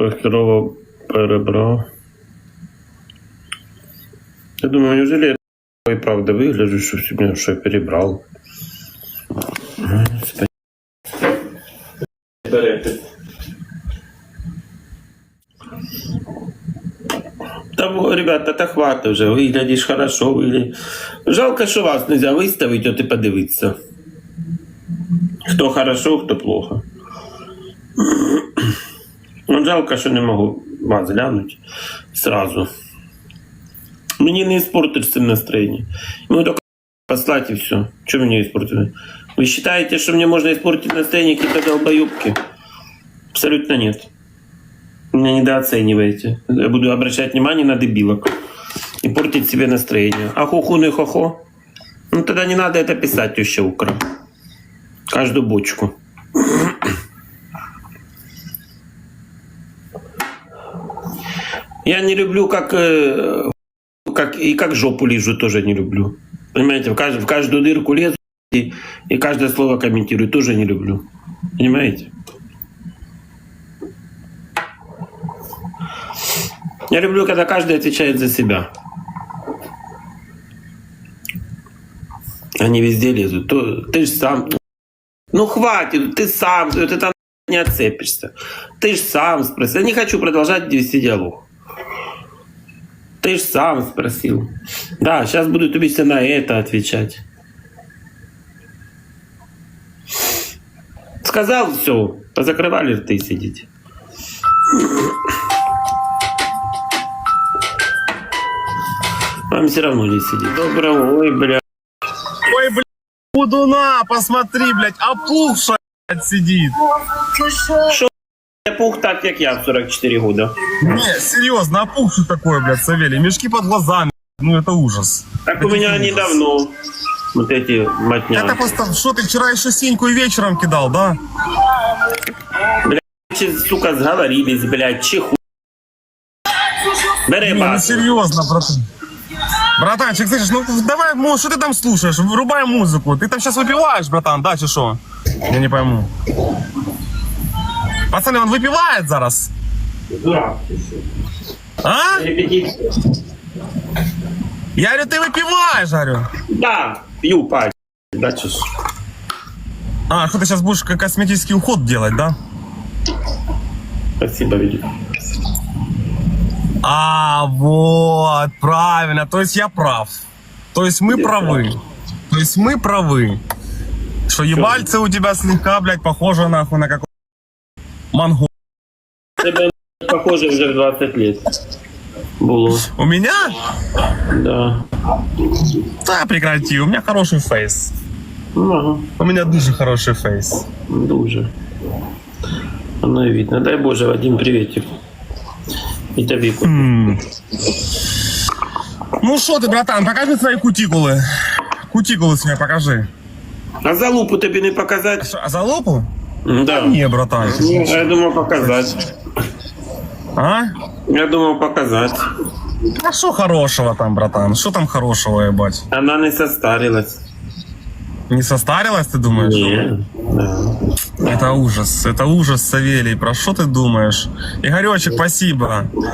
Що херово перебрав. Я думаю, неужели я и правда выгляжу, что сегодня что я перебрал? Там, ребята, та хватит вже, виглядиш хорошо, виглядиш. Жалко, що вас нельзя виставити, от і подивитися. Хорошо, хто плохо. Ну, жалко, що не можу вас глянути сразу. Мені не испортишь цим настроение. Ну, только послать все. Что мне испортили? Вы считаете, что мне можно испортить настроение какие-то? Абсолютно нет. Меня недооцениваете. Я буду обращать внимание на дебилок. И портить себе настроение. А хуху не хохо? Ну тогда не надо это писать, теща укра. Каждую бочку. Я не люблю, как, э, как и как жопу лижу, тоже не люблю. Понимаете, в, кажд- в каждую дырку лезу и, и каждое слово комментирую, тоже не люблю. Понимаете? Я люблю, когда каждый отвечает за себя. Они везде лезут. То, ты же сам. Ну хватит, ты сам, ты там не отцепишься. Ты же сам спросил. Я не хочу продолжать вести диалог. Ты же сам спросил. Да, сейчас буду тебе на это отвечать. Сказал все, позакрывали рты сидите. Вам все равно не сидит. Доброго, ой, бля. Ой, блядь, Будуна, посмотри, блядь, опухшая блядь, сидит. Я пух так, как я в 44 года. Не, серьезно, опухший такой, блядь, Савелий. Мешки под глазами. Ну, это ужас. Так у меня они давно. Вот эти матня. Это просто, что ты вчера еще синьку и вечером кидал, да? Чи, сука, сговорились, блядь, чиху. Бери Не, ну бас. серьезно, братан. Братанчик, слышишь, ну давай, ну что ты там слушаешь? Врубай музыку. Ты там сейчас выпиваешь, братан, да, чи что? Я не пойму. Пацаны, он выпивает зараз? А? Репетиция. Я говорю, ты выпиваешь, говорю. Да, пью, пать. Да, ж. А, что ты сейчас будешь ко- косметический уход делать, да? Спасибо, Витя. А, вот, правильно. То есть я прав. То есть мы Я правы. То есть мы правы. Что ебальце у тебя слегка, блядь, похоже нахуй на какой монгол. Тебе похоже уже в 20 лет. Було. У меня? Да. Да, прекрати, у меня хороший фейс. Ну, ага. У меня дуже хороший фейс. Дуже. Воно і видно. Дай Боже, Вадим, приветик. І тобі. ку- М. Ну что ты, братан, покажи свои кутикулы. Кутикулы свои покажи. А залупу тобі не показати? Что, а за лопу? Да. Не, братан. Ну, Я думав показати. А? Я думав показати. А что хорошего там, братан? Что там хорошего, ебать? Вона не состарилась. Не состарилась, ты думаешь? Ні. Да. Это ужас, это ужас, Савелий. Про що ти думаєш? Ігорьочек, спасибо.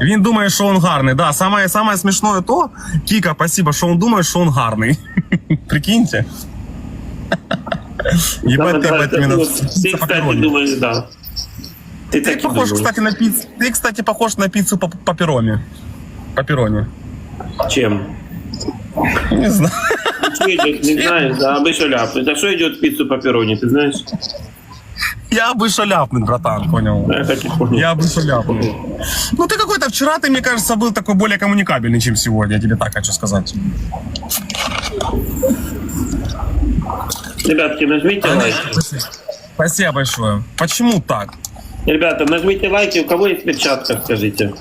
Він думає, що він гарний. Да, самое, самое смешное то, Кіка, спасибо, що він думає, що він гарний. Прикиньте. Ебать, Да, ты, да, ебать, да, именно ну, в- в Ти, кстати, пепперони. думаєш, да. Ти Ты так і похож, думаєш. кстати, на пиццу. Ты, кстати, похож на пиццу по папероми. Паперони. Чим? Не знаю. Что идет, не знаешь, да, абы что ляпнуть. А что идет в пиццу пепперони, ты знаешь? Я бы шаляпнуть, братан, понял? Я так и понял. Я бы шаляпнуть. Ну ты какой-то вчера, ты, мне кажется, был такой более коммуникабельный, чем сегодня, я тебе так хочу сказать. Ребятки, нажмите лайк. Спасибо большое. Почему так? Ребята, нажмите лайки. У кого есть перчатка, скажите.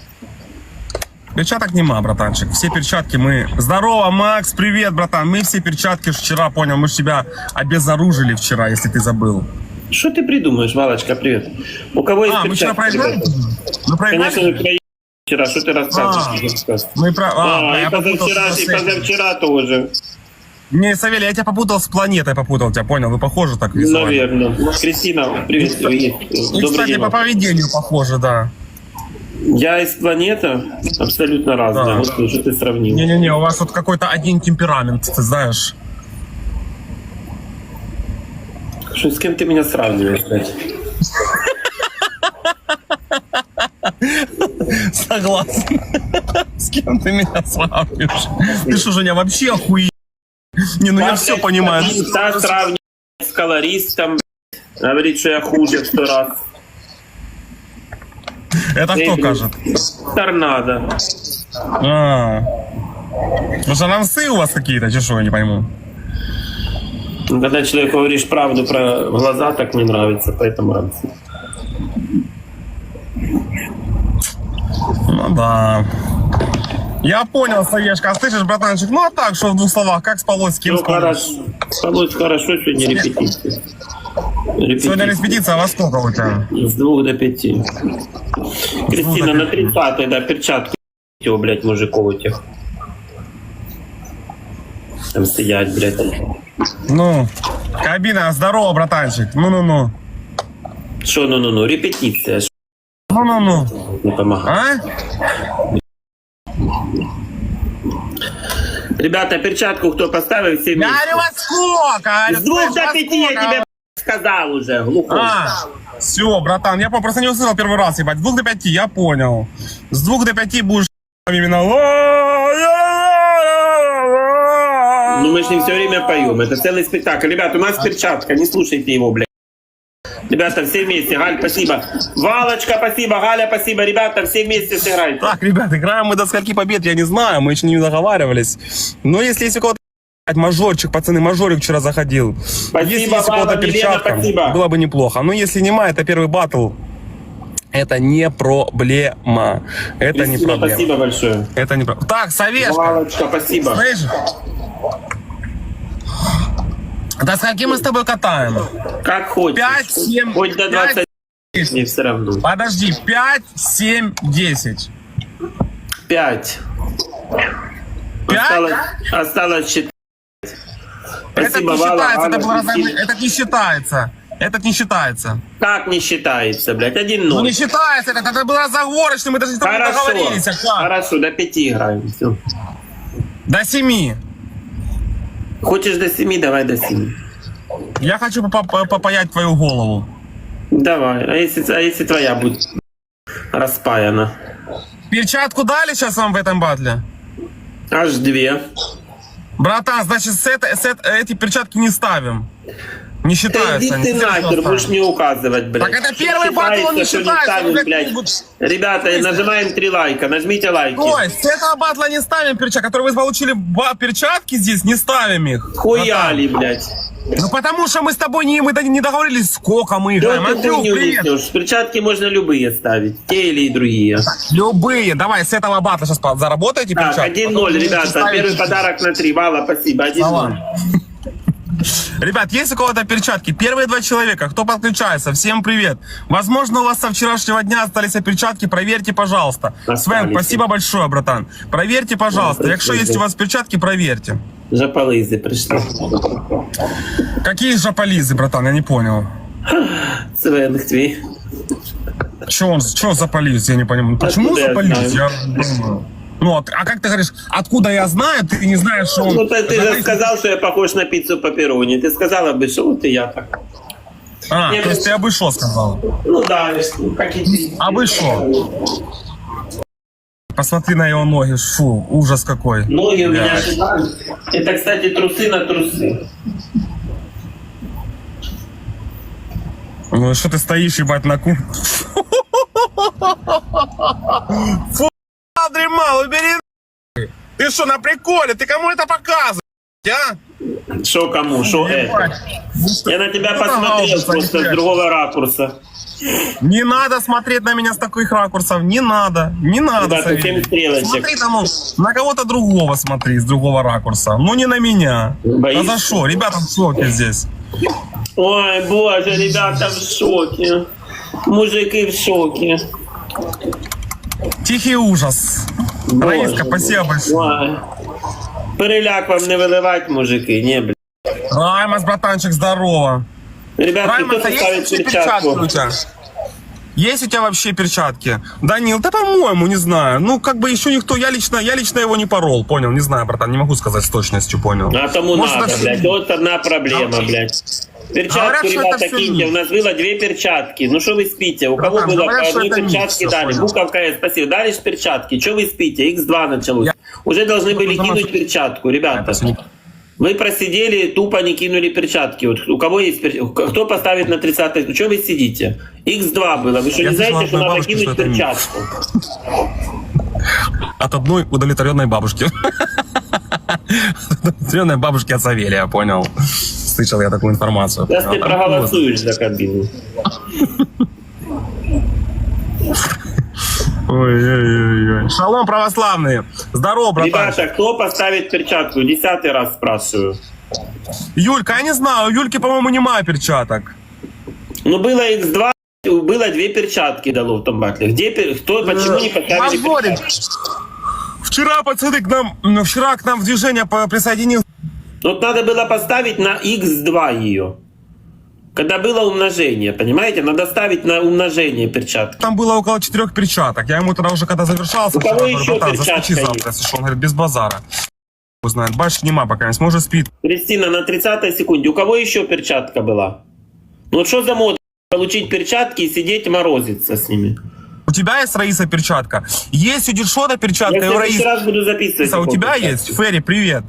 Перчаток нема, братанчик. Все перчатки мы... Здорово, Макс, привет, братан. Мы все перчатки вчера, понял, мы ж тебя обезоружили вчера, если ты забыл. Что ты придумаешь, Валочка, привет. У кого есть А, мы вчера перчатки, проиграли? Мы Конечно же, проиграли? проиграли вчера. Что ты рассказываешь? Мы про... А, А, и позавчера, и позавчера тоже. Не, Савелий, я тебя попутал с планетой, попутал тебя, понял? Вы похожи так визуально. Наверное. Кристина, приветствую. И, Добрый кстати, день. по поведению похоже, да. Я из планета абсолютно разная. Да. Вот что ты сравнил. Не-не-не, у вас вот какой-то один темперамент, ты знаешь. Что, с кем ты меня сравниваешь, блядь? Согласен. С кем ты меня сравниваешь? Ты что, Женя, вообще охуел? Не, ну я все понимаю. один Та сравнивает с колористом, говорит, что я хуже в сто раз. Это кто кажет? Торнадо. А. Рамсы у вас какие-то, че что, я не пойму. Ну, Когда человеку говоришь правду про глаза, так не нравится, поэтому рамсы. Ну да. Я понял, Саешка. А слышишь, братанчик, ну а так, что в двух словах, как спалось, с кем Ну, хорошо. Спалось хорошо, сегодня репетиция. Сегодня Репетиция. репетиция, а во сколько у тебя? С двух до пяти. Кристина, на 30 да, перчатку его, блядь, мужиков этих. Там стоять, блядь. Ну, кабина, здорово, братанчик. Ну-ну-ну. Что, ну-ну-ну, репетиция, Ну-ну-ну. не помогает. А? Ребята, перчатку кто поставил, все вместе. говорю, во сколько? С говорю, двух до пяти я тебе сказал уже, глухой. А, все, братан, я просто не услышал первый раз, ебать. С двух до пяти, я понял. С двух до пяти будешь именно... Ну мы же не все время поем, это целый спектакль. Ребят, у нас перчатка, не слушайте его, блядь. Ребята, все вместе. Галь, спасибо. Валочка, спасибо. Галя, спасибо. Ребята, все вместе сыграйте. Так, ребят, играем мы до скольки побед, я не знаю, мы еще не договаривались. Но если есть у кого-то мажорчик, пацаны, мажорик вчера заходил. Спасибо, если есть у кого-то перчатка, спасибо. было бы неплохо. Но если нема, это первый батл. Это не проблема. Это не Кристина, проблема. спасибо большое. Это не проблема. Так, Савешка, Валочка, спасибо. слышишь? До скольки мы с тобой катаем? Как хочешь. Пять, семь, Хоть до пять, 20 мне все равно. Подожди, 5, 7, 10. Пять. Пять? Осталось, осталось четыре. Это Спасибо, не Вала, считается, Галя, это, Кристина. это не считается. Это не считается. Как не считается, блядь? Один Ну ноль. не считается, это, это было разговорочно, мы даже с тобой не Хорошо. договорились. А как? Хорошо, до пяти играем. Все. До 7. Хочешь до семи, давай до семи. Я хочу поп- поп- попаять твою голову. Давай. А если, а если твоя будет распаяна? Перчатку дали сейчас вам в этом батле? Аж две. Братан, значит, с это- с это- эти перчатки не ставим. Не Да считается. иди не ты нахер, будешь ставим. мне указывать, блядь. Так это первый батл, он не считается, ставим, ну блядь. Ребята, нажимаем три лайка, нажмите лайки. Ой, с этого батла не ставим перчатки, которые вы получили ба- перчатки здесь, не ставим их. Хуяли, блядь. Ну потому что мы с тобой не, мы не договорились, сколько мы Да играем. ты Андрюх, привет. Перчатки можно любые ставить, те или другие. Любые. Давай, с этого батла сейчас заработайте Так, перчатки. 1-0, потом будете ребята. ставить Первый подарок на три. Вала, спасибо. 1-0. Ребят, есть у кого-то перчатки? Первые два человека, кто подключается, всем привет. Возможно, у вас со вчерашнего дня остались перчатки, проверьте, пожалуйста. Остались. Свен, спасибо большое, братан. Проверьте, пожалуйста. Ну, Якщо есть у вас перчатки, проверьте. Жаполизи прийшли. Какие жополизы, братан, я не понял. Свен твій. Че он, что за полиз, я не понимаю. Почему Откуда за полиз? Я не понимаю. Ну, а, а как ты говоришь, откуда я знаю, ты не знаешь, что он... Ну, ты, ты же сказал, что я похож на пиццу пепперони. Ты сказала бы, что вот и я так. А, Не, то есть ну- ты обышел сказал. Ну да, ну, как и ты. А вы шо? Посмотри на его ноги, фу, ужас какой. Ноги у меня шикарные. Это, кстати, трусы на трусы. Ну что ты стоишь, ебать, на ку... Фу. Ты что, на приколе? Ты кому это показываешь, а? Шо кому, что- Я на тебя Ну, посмотрел просто с другого ракурса. Не надо смотреть на меня с таких ракурсов, не надо, не надо. Да. Смотри там, ну, на кого-то другого смотри, с другого ракурса. Ну не на меня. Боишься? А за что? Ребята в шоке здесь. Ой, боже, ребята в шоке. Мужики в шоке. Тихий ужас. Мой. спасибо большое. Переляк вам не виливать, мужики, не, блядь. Раймас, братанчик, здорово. Ребятки, Раймас, кто а есть ставит вообще перчатки у тебя? Есть у тебя вообще перчатки? Данил, да по-моему, не знаю. Ну, как бы еще никто, я лично, я лично его не порол, понял, не знаю, братан, не могу сказать с точностью, понял. А тому Может, надо, это- блядь. Вот одна проблема, блядь. Перчатку, ребята, киньте. У нас было две перчатки. Ну что вы спите? У кого Братан, было говорят, по одной это миф, перчатке всё, дали? понял. Буковка С, спасибо. Дали ж перчатки. Что вы спите? X2 началось. Я- Уже должны Ну, были потому кинуть что- перчатку, ребята. Это не- Вы просидели, тупо не кинули перчатки. Вот у кого есть перчатки? Кто поставит на 30 Что вы сидите? X2 было. Вы что, Я не слышал знаете, от что моей надо бабушки, кинуть что это миф. перчатку? От одной удовлетворенной бабушки. Удовлетворенной бабушки от Савелия, понял. Слышал я такую информацию. Сейчас ты проголосуешь за кабину. Ой-ой-ой. Шалом, православные. Здорово, братан. Ребята, кто поставит перчатку? Десятый раз спрашиваю. Юлька, я не знаю, у Юльки, по-моему, немає перчаток. Ну, было X2, было две перчатки дало в том батле. Где, кто, почему не поставили Позорик. перчатки? Вчера, пацаны, к нам, вчера к нам в движение присоединился Вот надо было поставить на X2 ее. Когда было умножение, понимаете? Надо ставить на умножение перчатки. Там было около четырех перчаток. Я ему тогда уже когда завершался, У кого вчера говорю, еще братан, перчатка завтра, если что. Он говорит, без базара. Узнает. Бачишь, нема пока, не сможет спит. Кристина, на 30 секунде. У кого еще перчатка была? Ну вот что за мод? Получить перчатки и сидеть морозиться с ними. У тебя есть, Раиса, перчатка? Есть у Дедшота перчатка, Я в следующий Раисы. раз буду записывать. Раиса, у тебя есть? Ферри, привет.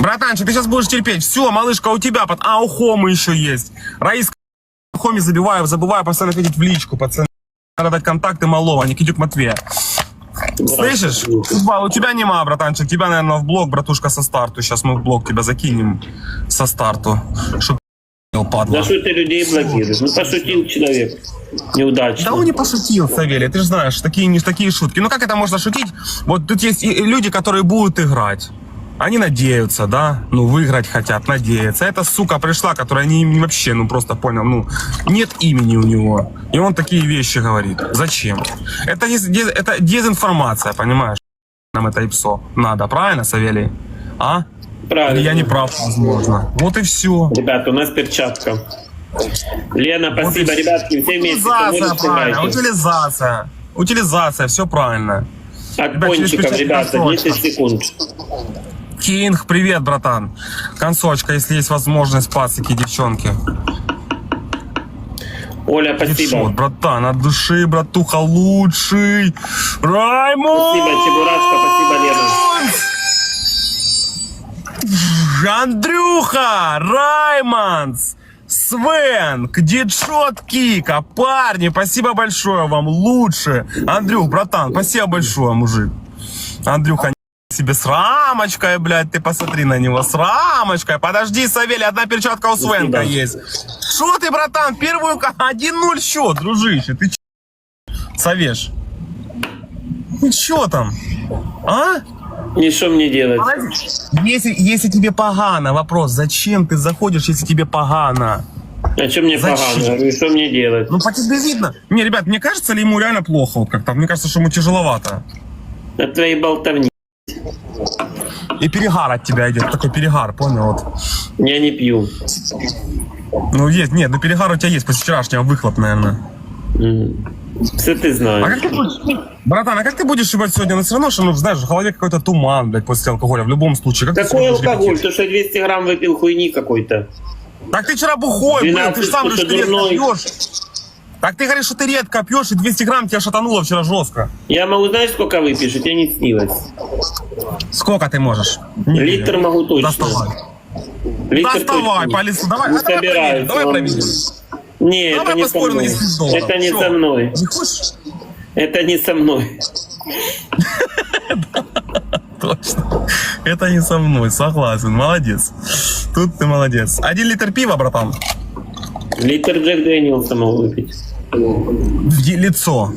Братанчик, ты сейчас будешь терпеть. Все, малышка, у тебя. под- А, у Хомы еще есть. Раиска, Хоме забиваю, забываю постоянно ходить в личку, пацаны. Надо дать контакты малого, Никитюк Матвея. Слышишь? Футбол, у тебя нема, братанчик. Тебя, наверное, в блок, братушка, со старту. Сейчас мы в блок тебя закинем со старту. Чтоб За падла. что ты людей блокируешь? Ну пошутил человек. Неудачно. Да он не пошутил, Савелий, ты же знаешь, такие, не такие шутки. Ну как это можно шутить? Вот тут есть люди, которые будут играть. Они надеются, да, ну, выиграть хотят, надеются. Эта сука пришла, которая не, не вообще, ну, просто понял, ну, нет имени у него. И он такие вещи говорит. Зачем? Это, дез- дез- это дезинформация, понимаешь? Нам это ИПСО надо, правильно, Савелий? А? Правильно. Или я не прав, возможно. Вот и все. Ребят, у нас перчатка. Лена, спасибо, ребятки, все вместе. Утилизация, правильно, утилизация. Утилизация, все правильно. От Ребят, пончиков, ребята, консолька. 10 секунд. Кинг, привет, братан. Консочка, если есть возможность, пацики, девчонки. Оля, спасибо. братан, от души, братуха, лучший. Раймонд! Спасибо, Чебурашка, спасибо, Лена. Андрюха, Раймондс, Свен, Дедшот Кика, парни, спасибо большое вам, лучше. Андрюх, братан, спасибо большое, мужик. Андрюха, себе с рамочкой, блядь, ты посмотри на него, с рамочкой. Подожди, Савелий, одна перчатка у Свенка есть. Что ты, братан, первую... ка- 1-0 счет, дружище, ты ч... Савеш. Ну чё там? А? И что мне делать? Если, если тебе погано, вопрос, зачем ты заходишь, если тебе погано? А что мне Зачем? погано? И что мне делать? Ну, по тебе видно. Не, ребят, мне кажется, ли ему реально плохо вот как-то? Мне кажется, что ему тяжеловато. От твоей болтовни. И перегар от тебя идет, такой перегар, понял? Вот. Я не пью. Ну, есть, нет, ну перегар у тебя есть после вчерашнего выхлоп, наверное. Все ты А знаешь. как ты будешь... Братан, а как ты будешь ебать сегодня? Ну, все равно, что, ну, знаешь, в голове какой-то туман, блядь, после алкоголя, в любом случае. Как ты Какой алкоголь? То, что 200 грамм выпил хуйни какой-то. Так ты вчера бухой 12 ты же сам говоришь, ты редко пьешь. Так ты говоришь, что ты редко пьешь, и 200 грамм тебя шатануло вчера жестко. Я могу, знаешь, сколько выпить, что тебе не снилось? Сколько ты можешь? Не Литр могу точно. Доставай. Литр Доставай точно. по. Давай, а давай проверим. Давай проверим. Не, Давай это не со мной. 10 долларов. Это не со мной. Не хочешь? Это не со мной. Точно. Это не со мной, согласен. Молодец. Тут ты молодец. Один литр пива, братан. Литр Джек Дэниелса могу выпить. В лицо.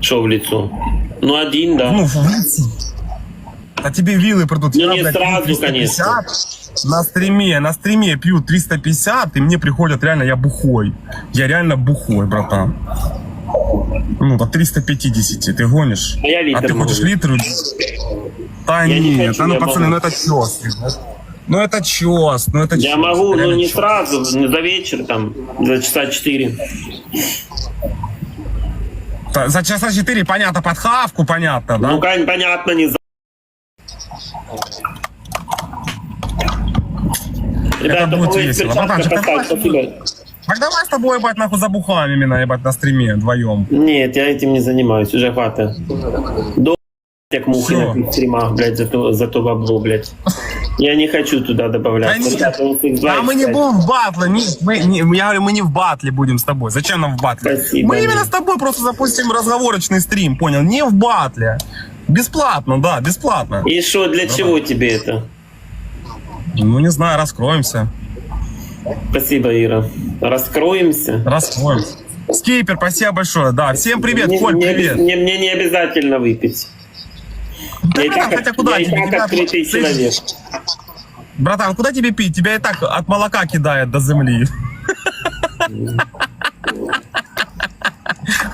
Что в лицо? Ну, один, да. Ну, в лицо. А тебе вилы придут. Ну, Я, не блядь, сразу, пью 350. На стриме, на стриме пью 350, и мне приходят реально, я бухой. Я реально бухой, братан. Ну, до 350, ты гонишь? А я литр А ты хочешь литр? Да Я не нет, хочу, а ну, я пацаны, могу. ну это тёстки. Ну это чёс, ну это Я чёс, могу, но реально не чёс. сразу, не за вечер, там, за часа четыре. Та- За часа 4, понятно, под хавку, понятно, да? Ну, Кань, понятно, не за... Будет у кого есть весело. Братанчик, поставь, давай. Так давай с тобой, ебать, нахуй забухаем именно, ебать, на стриме вдвоем. Нет, я этим не занимаюсь, уже хватит. До как мухи на стримах, блядь, за то, за то бабло, блядь. Я не хочу туда добавлять. Да нет. Ребята, у них А мы не будем в батле, не, мы, не- я говорю, мы не в батле будем с тобой. Зачем нам в батле? Спасибо, мы именно Андрей. с тобой просто запустим разговорочный стрим, понял? Не в батле. Бесплатно, да, бесплатно. И что, для чего тебе это? Ну, не знаю, раскроемся. Спасибо, Ира. Раскроемся. Раскроемся. Скипер, спасибо большое. Да, всем привет, Мне, Коль, мне привет. мне- мне не обязательно выпить. Да, я так, хотя куда я тебе? так Тебя- открытый человек. Братан, куда тебе пить? Тебя и так от молока кидает до земли.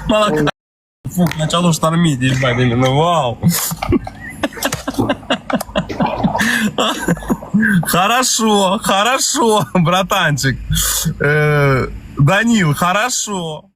Молока. Фух, начало штормить, ебать, именно, вау. Хорошо, хорошо, братанчик. Э, Данил, хорошо.